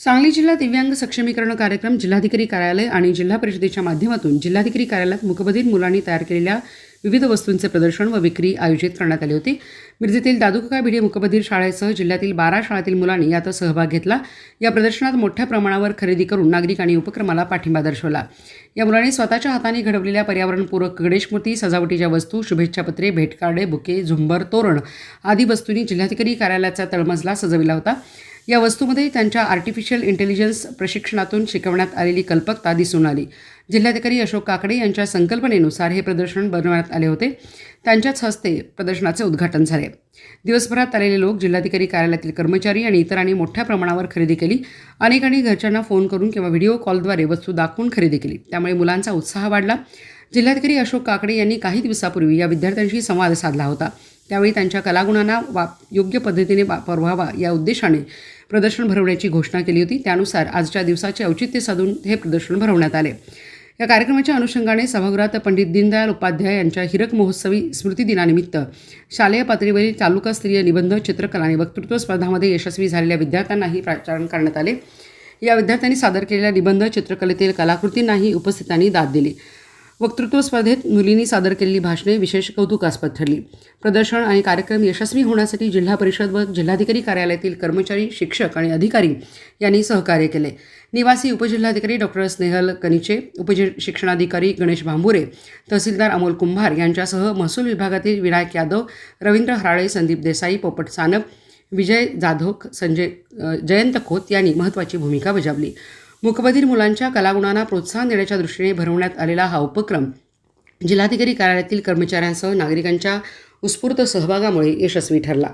सांगली जिल्हा दिव्यांग सक्षमीकरण कार्यक्रम जिल्हाधिकारी कार्यालय आणि जिल्हा परिषदेच्या माध्यमातून जिल्हाधिकारी कार्यालयात मुकबधीर मुलांनी तयार केलेल्या विविध वस्तूंचे प्रदर्शन व विक्री आयोजित करण्यात आली होती. मिरजेतील दादूकाका भिडे मुकबधीर शाळेसह जिल्ह्यातील बारा शाळातील मुलांनी यात सहभाग घेतला. या प्रदर्शनात मोठ्या प्रमाणावर खरेदी करून नागरिकांनी उपक्रमाला पाठिंबा दर्शवला. या मुलांनी स्वतःच्या हाताने घडवलेल्या पर्यावरणपूरक गणेशमूर्ती सजावटीच्या वस्तू शुभेच्छापत्रे भेटकार्डे बुके झुंबर तोरण आदी वस्तूंनी जिल्हाधिकारी कार्यालयाचा तळमजला सजविला होता. या वस्तूमध्ये त्यांच्या आर्टिफिशियल इंटेलिजन्स प्रशिक्षणातून शिकवण्यात आलेली कल्पकता दिसून आली. जिल्हाधिकारी अशोक काकडे यांच्या संकल्पनेनुसार हे प्रदर्शन बनवण्यात आले होते. त्यांच्याच हस्ते प्रदर्शनाचे उद्घाटन झाले. दिवसभरात आलेले लोक जिल्हाधिकारी कार्यालयातील कर्मचारी आणि इतरांनी मोठ्या प्रमाणावर खरेदी केली. अनेकांनी घरच्यांना फोन करून किंवा व्हिडिओ कॉलद्वारे वस्तू दाखवून खरेदी केली. त्यामुळे मुलांचा उत्साह वाढला. जिल्हाधिकारी अशोक काकडे यांनी काही दिवसापूर्वी या विद्यार्थ्यांशी संवाद साधला होता. त्यावेळी त्यांच्या कलागुणांना वा योग्य पद्धतीने वापरवावा या उद्देशाने प्रदर्शन भरवण्याची घोषणा केली होती. त्यानुसार आजच्या दिवसाचे औचित्य साधून हे प्रदर्शन भरवण्यात आले. या कार्यक्रमाच्या अनुषंगाने सभागृहात पंडित दीनदयाल उपाध्याय यांच्या हिरक महोत्सवी स्मृतिदिनानिमित्त शालेय पातळीवरील तालुकास्तरीय निबंध चित्रकला आणि वक्तृत्व स्पर्धामध्ये यशस्वी झालेल्या विद्यार्थ्यांनाही प्राचारण करण्यात आले. या विद्यार्थ्यांनी सादर केलेल्या निबंध चित्रकलेतील कलाकृतींनाही उपस्थितांनी दाद दिली. वक्तृत्व स्पर्धेत मुलींनी सादर केलेली भाषणे विशेष कौतुकास्पद ठरली. प्रदर्शन आणि कार्यक्रम यशस्वी होण्यासाठी जिल्हा परिषद व जिल्हाधिकारी कार्यालयातील कर्मचारी शिक्षक आणि अधिकारी यांनी सहकार्य केले. निवासी उपजिल्हाधिकारी डॉक्टर स्नेहल कनिचे उपजि शिक्षणाधिकारी गणेश भांबुरे तहसीलदार अमोल कुंभार यांच्यासह महसूल विभागातील विनायक यादव रवींद्र हराळे संदीप देसाई पोपट सानप विजय जाधव संजय जयंत खोत यांनी महत्त्वाची भूमिका बजावली. मुकबधीर मुलांच्या कलागुणांना प्रोत्साहन देण्याच्या दृष्टीने भरवण्यात आलेला हा उपक्रम जिल्हाधिकारी कार्यालयातील कर्मचाऱ्यांसह नागरिकांच्या उत्स्फूर्त सहभागामुळे यशस्वी ठरला.